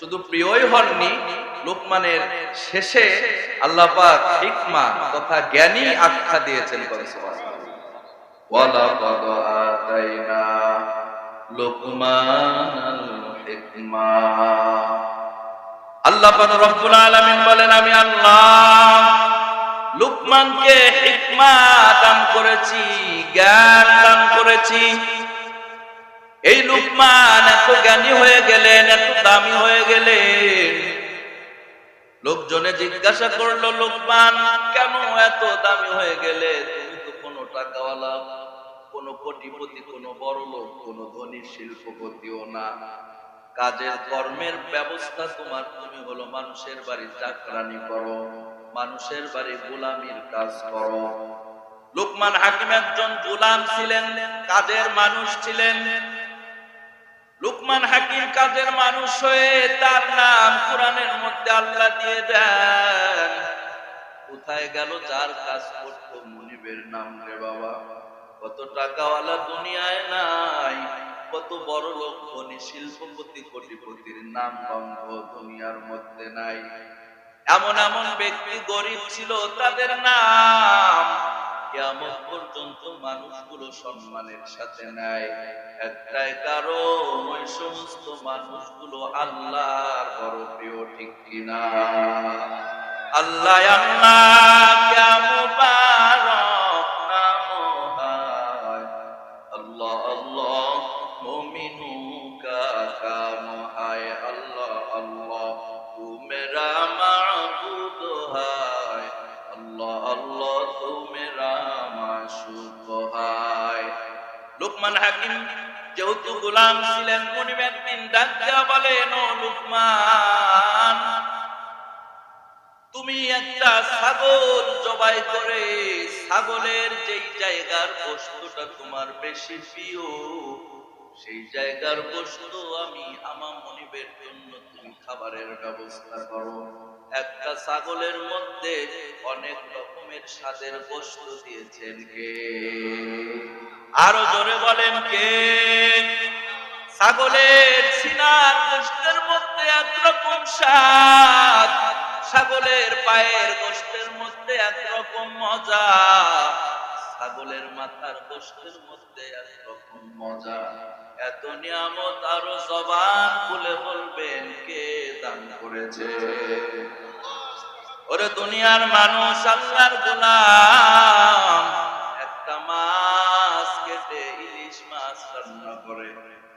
শুধু প্রিয়ই হননি, লোকমানের শেষে আল্লাহ পাক হিকমা তথা জ্ঞানী আখ্যা দিয়েছেন আল্লাহ রব্বুল আলামিন বলেন, আমি আল্লাহ লুকমানকে হিকমা দান করেছি, জ্ঞান দান করেছি এই লুকমান এত জ্ঞানী হয়ে গেলেন, এত দামি হয়ে গেলেন। লোকজনে জিজ্ঞাসা করল, লোকমান, কেন এত দামি হয়ে গেলে? তুমি তো কোনো টাকাওয়ালা, কোনো কোটিপতি, কোনো বড় লোক, কোনো ধনী শিল্পপতিও না। কাজের কর্মের ব্যবস্থা তোমার, তুমি হলো মানুষের বাড়ি চাকরানি করো, মানুষের বাড়ি গোলামির কাজ করো। লোকমান হাকিম একজন গোলাম ছিলেন, কাজের মানুষ ছিলেন। লুকমান হাকিম কাজের মানুষ হয়ে তার নাম কোরআনের মধ্যে আল্লাহ দিয়ে দেন। কোথায় গেল যার কাজ করত মুনিবের নাম রে বাবা? কত টাকাওয়ালা দুনিয়ায় নাই, কত বড় লোক ধনী, শিল্পপতি, কোটিপতির নাম গন্ধ দুনিয়ার মধ্যে নাই। এমন এমন ব্যক্তি গরিব ছিল তাদের নাম মানুষগুলো সম্মানের সাথে নেয় একটাই কারণ, ওই সমস্ত মানুষগুলো আল্লাহর বড় প্রিয়, ঠিক কিনা? আল্লাহ আল্লাহ, কেমন লুকমান হাকিম, যেহেতু গোলাম ছিলেন মনিব একদিন ডাক দেওয়া বলেন লুকমান, তুমি একটা ছাগল জবাই করে, ছাগলের যেই জায়গার বস্তুটা তোমার বেশি প্রিয়, সেই জায়গার বস্তু আমি আমার মনিবের জন্য তুমি খাবারের ব্যবস্থা করো। একটা ছাগলের মধ্যে অনেক রকমের স্বাদের বস্তু দিয়েছেন কে? আরও জোরে বলেন কে? ছাগলের সিনার গোষ্ঠের মধ্যে একরকম স্বাদ। ছাগলের পায়ের গোষ্ঠের মধ্যে একরকম মজা। ছাগলের মাথার গোষ্ঠের মধ্যে একরকম মজা। এত নিয়ামত আরও জবান খুলে বলবেন কে দান করেছে? ওরে দুনিয়ার মানুষ, আল্লাহর গোলাম। মাছ ইলিশ মাছ রান্না করে।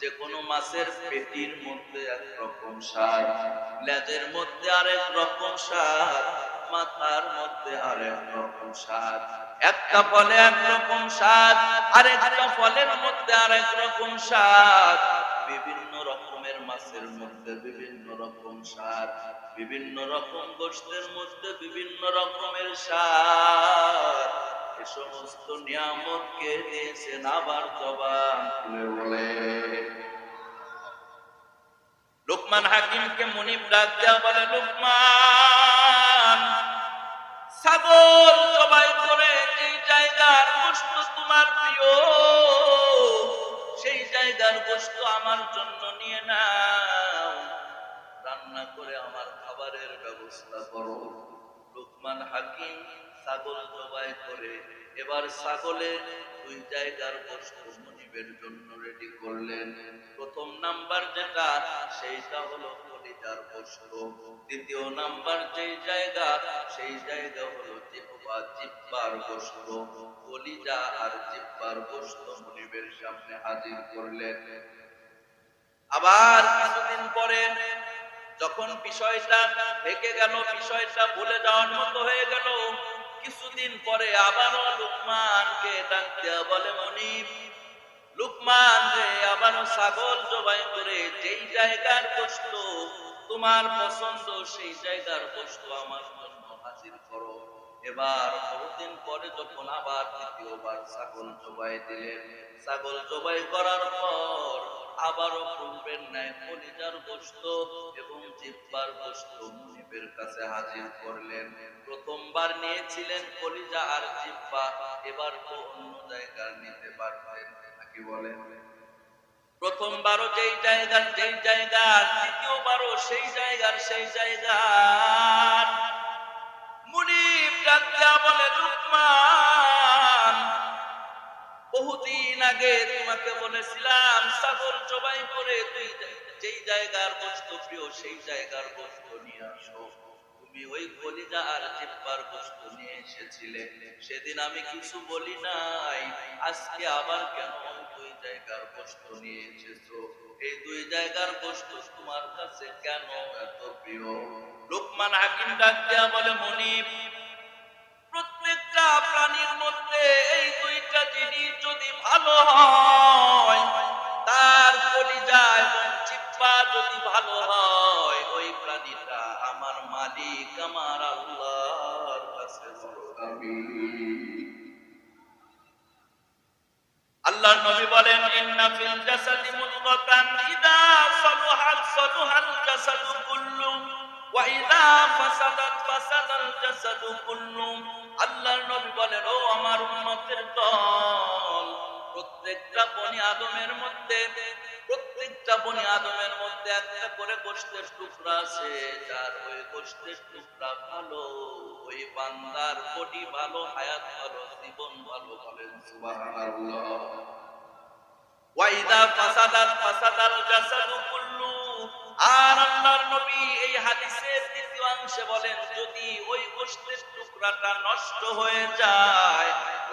যে কোনো মাছের পেটির মধ্যে একরকম স্বাদ, লেজের মধ্যে আরেক রকম স্বাদ, মাথার মধ্যে আরেক রকম স্বাদ। একটা ফলে একরকম স্বাদ আরেকটা ফলের মধ্যে আরেক রকম স্বাদ। বিভিন্ন রকমের মাছের মধ্যে বিভিন্ন রকম স্বাদ, বিভিন্ন রকম গোষ্ঠের মধ্যে বিভিন্ন রকমের স্বাদ। এ সমস্ত নিয়ামত কে দিয়েছেন আবার বলে। লোকমান হাকিমকে মনিব ডাক দেওয়া বলে, লোকমান, ছাগল জবাই করে যেই জায়গার বস্তু তোমার প্রিয়, সেই জায়গার বস্তু আমার জন্য নিয়ে নাও। রান্না করে আমার খাবারের ব্যবস্থা করো। লোকমান হাকিম ছাগল জবাই করে, এবার ছাগলের দুই জায়গার বস্তু মনিবের জন্য রেডি করলেন। প্রথম নাম্বার যেটা, সেইটা হলো কলিজার বস্তু। দ্বিতীয় নাম্বার যেই জায়গা, সেই জায়গা হলো জিহ্বা জিব্বার বস্তু। কলিজা আর জিব্বার বস্তু মনিবের সামনে হাজির করলেন। আবার কিছুদিন পরে যখন বিষয়টা থেকে গেল, বিষয়টা ভুলে যাওয়ার মতো হয়ে গেল, কিছুদিন পরে আবারও লুকমানকে ডাক দেয়া বলে মনিব লুকমান রে ছাগল জবাই করে যেই জায়গার বস্তু তোমার পছন্দ সেই জায়গার বস্তু আমার জন্য হাজির করো। এবার বহুদিন পরে যখন আবার দ্বিতীয়বার ছাগল জবাই দিলেন ছাগল জবাই করার পর আবারও পূর্বের ন্যায় কলিজার গোস্ত এবং জিব্বার গোস্ত মুনিবের কাছে হাজির করলেন। প্রথমবার নিয়েছিলেন কলিজা আর জিব্বা এবার তো অন্য জায়গার নিতে পারতেন নাকি বলেন? প্রথমবারও যেই জায়গার যেই জায়গার দ্বিতীয়বারও সেই জায়গার সেই জায়গার মুনিব ডাক দিয়া বলে, লুকমান বহুদিন আগে তোমাকে বলেছিলাম, ছাগল জবাই করে তুই যেই জায়গার বস্তু প্রিয়, সেই জায়গার বস্তু নিয়ে আসো। সেদিন আমি কিছু বলি নাই, আজকে আবার কেন দুই জায়গার বস্তু নিয়ে এসেছ? এই দুই জায়গার বস্তু তোমার কাছে কেন এত প্রিয়? লোকমান হাকিম ডাক বলে, মনিব, প্রত্যেকটা প্রাণীর মধ্যে এই দুইটা যদি ভালো হয়, তার কলিজা এবং যদি ভালো হয়, ওই প্রাণীটা আমার মালিক, আমার আল্লাহর কাছে। আল্লাহর নবী বলেন, ইন্না ফিল জাসাদি মুদগাতান ইদা সালুহাত সালুহাল জাসাদু কুল্লু, ওয়া ইদা ফাসাদাত, ফাসাদাল জাসাদু কুল্লু আল্লাহর নবী বলেন, ও আমার উম্মতের দল প্রত্যেকটা বনি আদমের মধ্যে, প্রত্যেকটা বনি আদমের মধ্যে একটা করে গোষ্ঠের টুকরা আছে। যার ওই গোষ্ঠের টুকরা ভালো, ওই বান্দার বডি ভালো, হায়াত ভালো, জীবন ভালো বলেন ওয়াইদা ফাসাদাত ফাসাদাল জাসাদু কুল্লু। আর আল্লাহর নবী এই হাদিসের অংশে বলেন, যদি ওই গোশতের টুকরাটা নষ্ট হয়ে যায়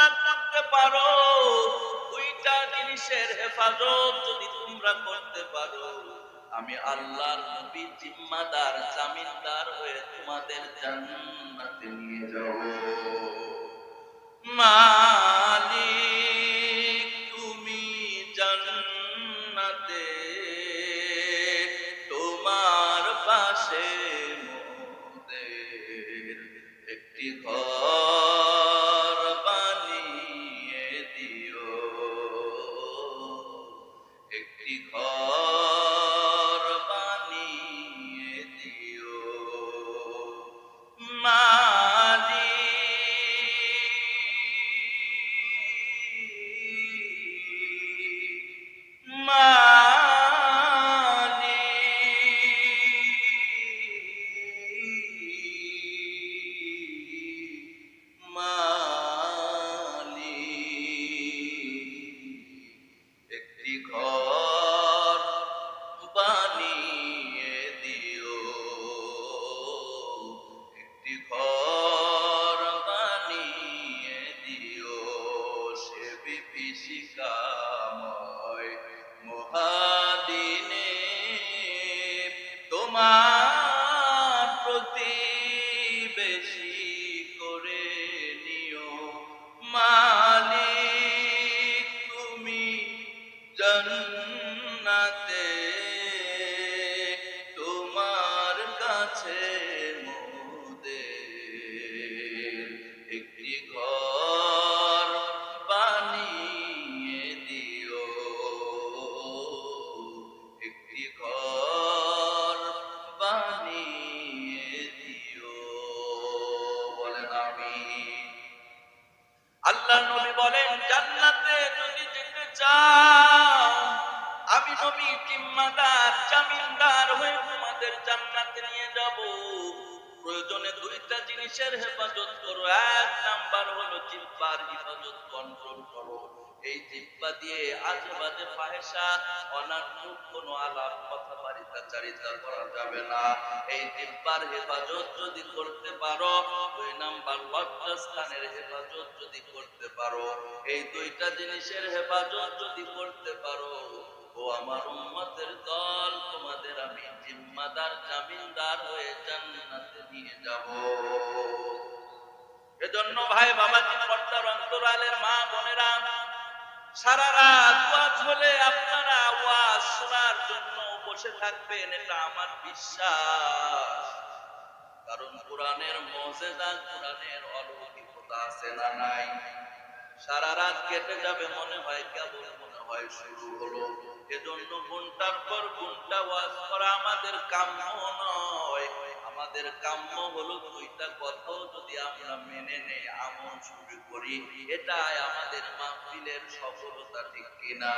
যদি থাকতে পারো, ওইটা জিনিসের হেফাজত যদি তোমরা করতে পারো। আমি আল্লাহর নবী জিম্মাদার, জামিনদার হয়ে তোমাদের জান্নাতে নিয়ে যাব। মালিক তোমাদের জান্নাতে নিয়ে যাব। প্রয়োজনে দুইটা জিনিসের হেফাজত করো। এক নাম্বার হলো জিব্বার হেফাজত কন্ট্রোল করো। এই জিব্বা দিয়ে আজে বাজে ফাহেসা অনার্থক কোনো আলাপ কথা বাড়িতাচারিতা করা যাবে না। এই জিব্বার হেফাজত যদি করতে পারো, দুই নাম্বার লজ্জাস্থানের হেফাজত যদি করতে পারো, এই দুইটা জিনিসের হেফাজত যদি করতে পারো ও আমার উম্মতের দল, তোমাদের আমি জিম্মাদার, জামিনদার হয়ে জান্নাতে নিয়ে যাব। এজন্য ভাই, বাবাজি, পর্দার অন্তরালের মা বোনেরা, সারা রাত ওয়াজ হলে আপনারা ওয়াজ শোনার জন্য বসে থাকবেন, এটা আমার বিশ্বাস। কারণ কোরআনের মজেদা, কোরআনের অলৌকিকতা আছে না নাই? সারা রাত কেটে যাবে, মনে হয় কেবল মনে হয় শুরু হলো। এজন্য ঘণ্টার পর ঘণ্টা ওয়াজ করা আমাদের কাম্য নয়। আমাদের কাম্য হলো দুইটা কথাও যদি আমরা মেনে নেই, আমল শুরু করি, এটাই আমাদের মাহফিলের সফলতা ঠিক কিনা?